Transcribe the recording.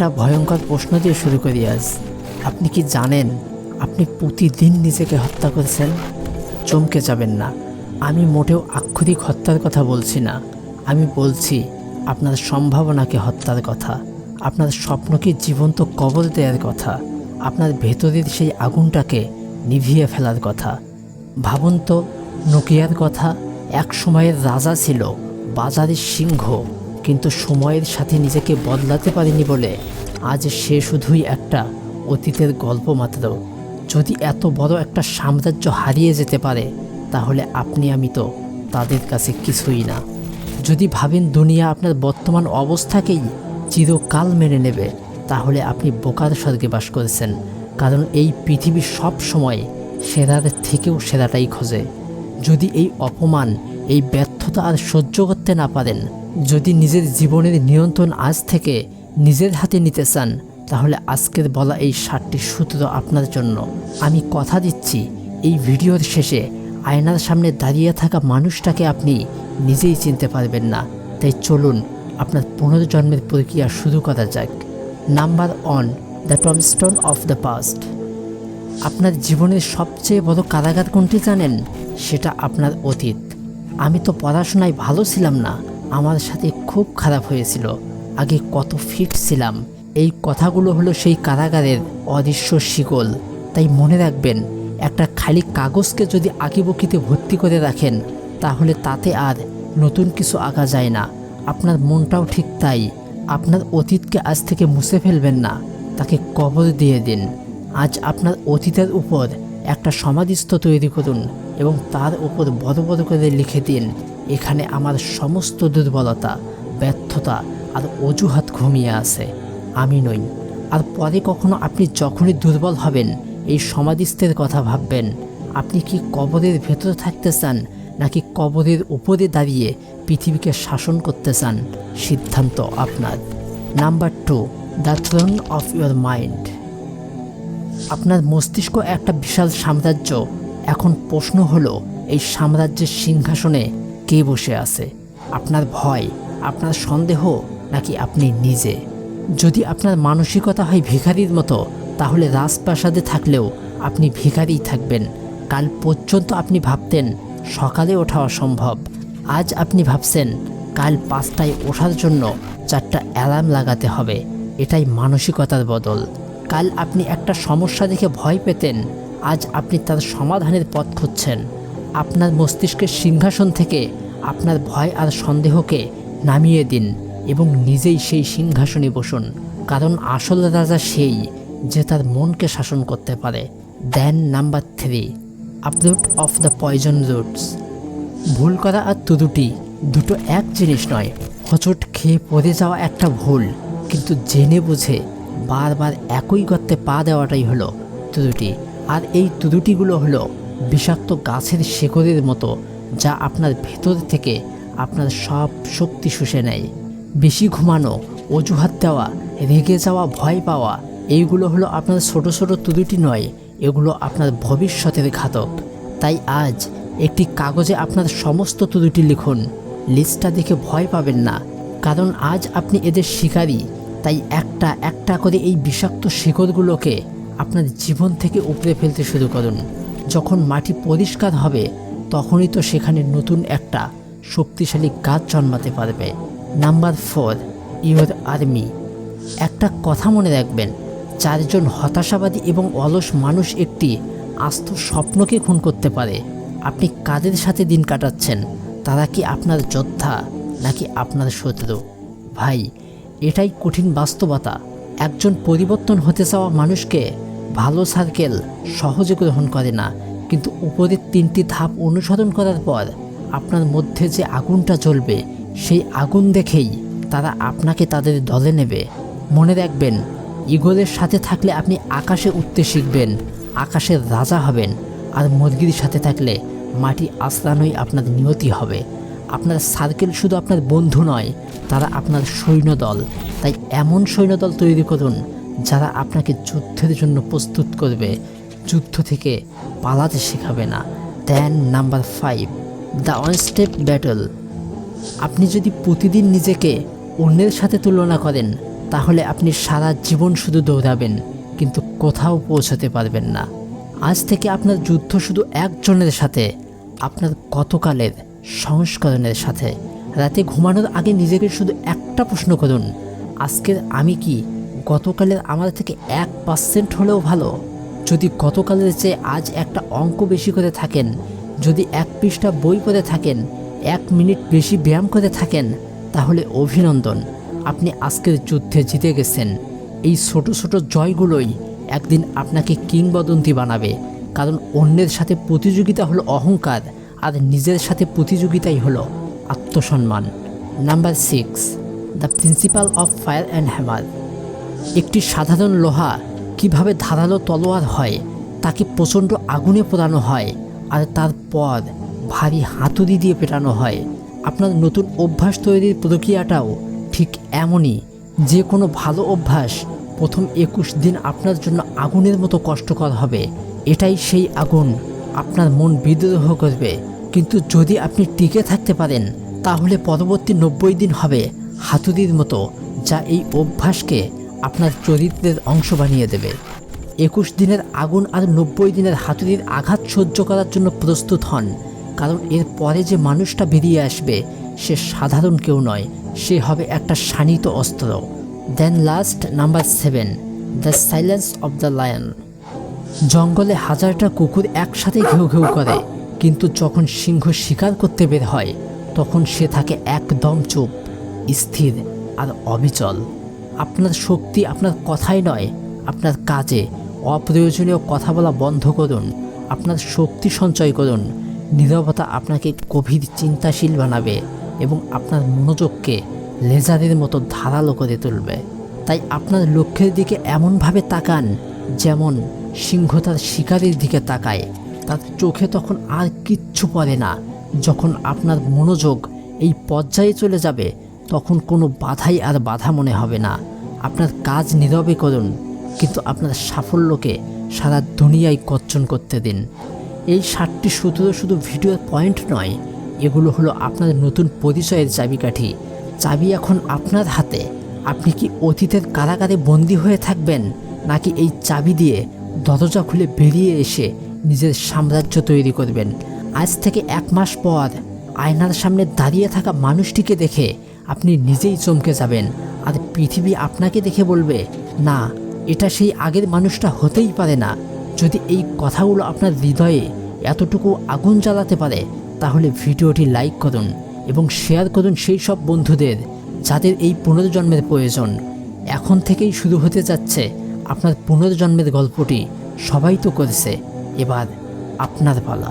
একটা ভয়ঙ্কর প্রশ্ন দিয়ে শুরু করি আজ। আপনি কি জানেন, আপনি প্রতিদিন নিজেকে হত্যা করেছেন? চমকে যাবেন না। আমি মোটেও আক্ষরিক হত্যার কথা বলছি না। আমি বলছি, আপনার সম্ভাবনাকে হত্যার কথা, আপনার স্বপ্নকে জীবন্ত কবর দেওয়ার কথা, আপনার ভেতরের সেই আগুনটাকে নিভিয়ে ফেলার কথা। ভাবুন তো, নোকিয়ার কথা এক সময়ের রাজা ছিল, বাজারের সিংহ। কিন্তু সময়ের সাথে নিজেকে বদলাতে পারেনি বলে আজ সে শুধুই একটা অতীতের গল্প মাত্র। যদি এত বড় একটা সাম্রাজ্য হারিয়ে যেতে পারে, তাহলে আপনি আমি তো তাদের কাছে কিছুই না। যদি ভাবেন দুনিয়া আপনার বর্তমান অবস্থাকেই চিরকাল মেনে নেবে, তাহলে আপনি বোকার স্বর্গে বাস করেছেন, কারণ এই পৃথিবী সব সময় সেরার থেকেও সেরাটাই খোঁজে। যদি এই অপমান, এই ব্যর্থতা আর সহ্য করতে না পারেন যদি নিজের জীবনের নিয়ন্ত্রণ আজ থেকে নিজের হাতে নিতে চান, তাহলে আজকের বলা এই ষাটটি সূত্র আপনার জন্য। আমি কথা দিচ্ছি, এই ভিডিওর শেষে আয়নার সামনে দাঁড়িয়ে থাকা মানুষটাকে আপনি নিজেই চিনতে পারবেন না। তাই চলুন আপনার পুনর্জন্মের প্রক্রিয়া শুরু করা যাক। Number one the tombstone of the past আপনার জীবনের সবচেয়ে বড় কারাগার কোনটি জানেন? সেটা আপনার অতীত। আমি তো পড়াশোনায় ভালো ছিলাম না আমার সাথে খুব খারাপ হয়েছিল। আগে কত ফিট ছিলাম। এই কথাগুলো হলো সেই কারাগারের অদৃশ্য শিকল। তাই মনে রাখবেন, একটা খালি কাগজকে যদি আঁকিবুকিতে ভর্তি করে রাখেন, তাহলে তাতে আর নতুন কিছু আঁকা যায় না। আপনার মনটাও ঠিক তাই। আপনার অতীতকে আজ থেকে মুছে ফেলবেন না। তাকে কবর দিয়ে দিন। আজ আপনার অতীতের উপর একটা সমাধিস্থ তৈরি করুন এবং তার উপর বড় বড় করে লিখে দিন। এখানে আমার সমস্ত দুর্বলতা, ব্যর্থতা আর অজুহাত ঘুমিয়ে আছে। আমি নই। আর পরে কখনো আপনি যখনই দুর্বল হবেন, এই সমাধিস্থের কথা ভাববেন। আপনি কি কবরের ভেতরে থাকতে চান, নাকি কবরের উপরে দাঁড়িয়ে পৃথিবীকে শাসন করতে চান? সিদ্ধান্ত আপনার। Number two, the throne of your mind. আপনার মস্তিষ্ক একটা বিশাল সাম্রাজ্য। এখন প্রশ্ন হলো, এই সাম্রাজ্যের সিংহাসনে কে বসে আছে? আপনার ভয়, আপনার সন্দেহ নাকি আপনি নিজে? যদি আপনার মানসিকতা হয় ভিখারির মতো, তাহলে রাজপ্রাসাদে থাকলেও আপনি ভিখারিই থাকবেন। কাল পর্যন্ত আপনি ভাবতেন সকালে ওঠা অসম্ভব। আজ আপনি ভাবছেন কাল পাঁচটায় ওঠার জন্য চারটা অ্যালার্ম লাগাতে হবে। এটাই মানসিকতার বদল। কাল আপনি একটা সমস্যা দেখে ভয় পেতেন। আজ আপনি তার সমাধানের পথ খুঁজছেন। আপনার মস্তিষ্কের সিংহাসন থেকে আপনার ভয় আর সন্দেহকে নামিয়ে দিন এবং নিজেই সেই সিংহাসনে বসুন। কারণ আসল রাজা সেই যে তার মনকে শাসন করতে পারে। Then number three upload of the poison roots ভুল করা আর তুদুটি দুটো এক জিনিস নয়। হচট খেয়ে পড়ে যাওয়া একটা ভুল, কিন্তু জেনে বুঝে বারবার একই গর্তে পা দেওয়াটাই হলো তুদুটি আর এই তুদুটিগুলো হলো বিষাক্ত গাছের শেকড়ের মতো যা আপনার ভেতর থেকে আপনার সব শক্তি শুষে নেয়। বেশি ঘুমানো, অজুহাত দেওয়া, রেগে যাওয়া, ভয় পাওয়া, এইগুলো হলো আপনার ছোট ছোট ত্রুটি নয়, এগুলো আপনার ভবিষ্যতের ঘাতক। তাই আজ একটি কাগজে আপনার সমস্ত ত্রুটি লিখুন। লিস্টটা দেখে ভয় পাবেন না, কারণ আজ আপনি এদের শিকারী। তাই একটা একটা করে এই বিষাক্ত শিকড়গুলোকে আপনার জীবন থেকে উপড়ে ফেলতে শুরু করুন। যখন মাটি পরিষ্কার হবে, তখনই তো সেখানে নতুন একটা শক্তিশালী গাছ জন্মাতে পারবে। Number four, your army. একটা কথা মনে রাখবেন, চারজন হতাশাবাদী এবং অলস মানুষ একটি আস্ত স্বপ্নকে খুন করতে পারে। আপনি কাদের সাথে দিন কাটাচ্ছেন? তারা কি আপনার যোদ্ধা, নাকি আপনার শত্রু? ভাই, এটাই কঠিন বাস্তবতা। একজন পরিবর্তন হতে চাওয়া মানুষকে ভালো সার্কেল সহজে গ্রহণ করে না। কিন্তু উপরের তিনটি ধাপ অনুসরণ করার পর আপনার মধ্যে যে আগুনটা জ্বলবে, সেই আগুন দেখেই তারা আপনাকে তাদের দলে নেবে। মনে রাখবেন ইগলের সাথে থাকলে আপনি আকাশে উঠতে শিখবেন, আকাশের রাজা হবেন, আর মুরগির সাথে থাকলে মাটি আশ্রানোই আপনার নিয়তি হবে। আপনার সার্কেল শুধু আপনার বন্ধু নয়, তারা আপনার সৈন্যদল। তাই এমন সৈন্যদল তৈরি করুন যারা আপনাকে যুদ্ধের জন্য প্রস্তুত করবে, যুদ্ধ থেকে পালাতে শেখাবে না। Then number five the one step battle আপনি যদি প্রতিদিন নিজেকে অন্যের সাথে তুলনা করেন, তাহলে আপনি সারা জীবন শুধু দৌড়াবেন, কিন্তু কোথাও পৌঁছাতে পারবেন না। আজ থেকে আপনার যুদ্ধ শুধু একজনের সাথে, আপনার গতকালের সংস্করণের সাথে। রাতে ঘুমানোর আগে নিজেকে শুধু একটা প্রশ্ন করুন, আজকের আমি কি গতকালের আমাদের থেকে এক পার্সেন্ট হলেও ভালো। যদি গতকালের চেয়ে আজ একটা অঙ্ক বেশি করে থাকেন, যদি এক পৃষ্ঠা বই পড়ে থাকেন, এক মিনিট বেশি ব্যায়াম করে থাকেন, তাহলে অভিনন্দন। আপনি আজকের যুদ্ধে জিতে গেছেন। এই ছোট ছোট জয়গুলোই একদিন আপনাকে কিংবদন্তি বানাবে। কারণ অন্যের সাথে প্রতিযোগিতা হলো অহংকার, আর নিজের সাথে প্রতিযোগিতাই হলো আত্মসম্মান। Number six the principle of fire and hammer একটি সাধারণ লোহা কীভাবে ধারালো তলোয়ার হয়, তাকে প্রচণ্ড আগুনে পোড়ানো হয় আর তারপর ভারী হাতুড়ি দিয়ে পেটানো হয়। আপনার নতুন অভ্যাস তৈরির প্রক্রিয়াটাও ঠিক এমনই, যে কোনো ভালো অভ্যাস প্রথম একুশ দিন আপনার জন্য আগুনের মতো কষ্টকর হবে। এটাই সেই আগুন আপনার মন বিদ্রোহ করবে। কিন্তু যদি আপনি টিকে থাকতে পারেন, তাহলে পরবর্তী নব্বই দিন হবে হাতুড়ির মতো, যা এই অভ্যাসকে আপনার চরিত্রের অংশ বানিয়ে দেবে। একুশ দিনের আগুন আর নব্বই দিনের হাতুড়ির আঘাত সহ্য করার জন্য প্রস্তুত হন, কারণ এর পরে যে মানুষটা বেরিয়ে আসবে, সে সাধারণ কেউ নয়, সে হবে একটা শানিত অস্ত্র। Then last number seven the silence of the lion জঙ্গলে হাজারটা কুকুর একসাথে ঘেউ ঘেউ করে, কিন্তু যখন সিংহ শিকার করতে বের হয়, তখন সে থাকে একদম চুপ, স্থির আর অবিচল। আপনার শক্তি আপনার কথাই নয়, আপনার কাজে। অপ্রয়োজনীয় কথা বলা বন্ধ করুন, আপনার শক্তি সঞ্চয় করুন। নীরবতা আপনাকে গভীর চিন্তাশীল বানাবে এবং আপনার মনোযোগকে লেজারের মতো ধারালো করে তুলবে। তাই আপনার লক্ষ্যের দিকে এমনভাবে তাকান, যেমন সিংহ তার শিকারের দিকে তাকায়। তার চোখে তখন আর কিচ্ছু পড়ে না। যখন আপনার মনোযোগ এই পর্যায়ে চলে যাবে, তখন কোনো বাধাই আর বাধা মনে হবে না। আপনার কাজ নীরবে করুন, কিন্তু আপনার সাফল্যকে সারা দুনিয়ায় গর্জন করতে দিন। এই ষাটটি সূত্র শুধু ভিডিওর পয়েন্ট নয়, এগুলো হলো আপনার নতুন পরিচয়ের চাবিকাঠি। চাবি এখন আপনার হাতে। আপনি কি অতীতের কারাগারে বন্দী হয়ে থাকবেন, নাকি এই চাবি দিয়ে দরজা খুলে বেরিয়ে এসে নিজের সাম্রাজ্য তৈরি করবেন? আজ থেকে এক মাস পর আয়নার সামনে দাঁড়িয়ে থাকা মানুষটিকে দেখে আপনি নিজেই চমকে যাবেন। আর পৃথিবী আপনাকে দেখে বলবে, না, এটা সেই আগের মানুষটা হতেই পারে না। যদি এই কথাগুলো আপনার হৃদয়ে এতটুকু আগুন জ্বালাতে পারে, তাহলে ভিডিওটি লাইক করুন এবং শেয়ার করুন সেই সব বন্ধুদের যাদের এই পুনর্জন্মের প্রয়োজন। এখন থেকেই শুরু হতে যাচ্ছে আপনার পুনর্জন্মের গল্পটি সবাই তো করেছে। এবার আপনার পালা।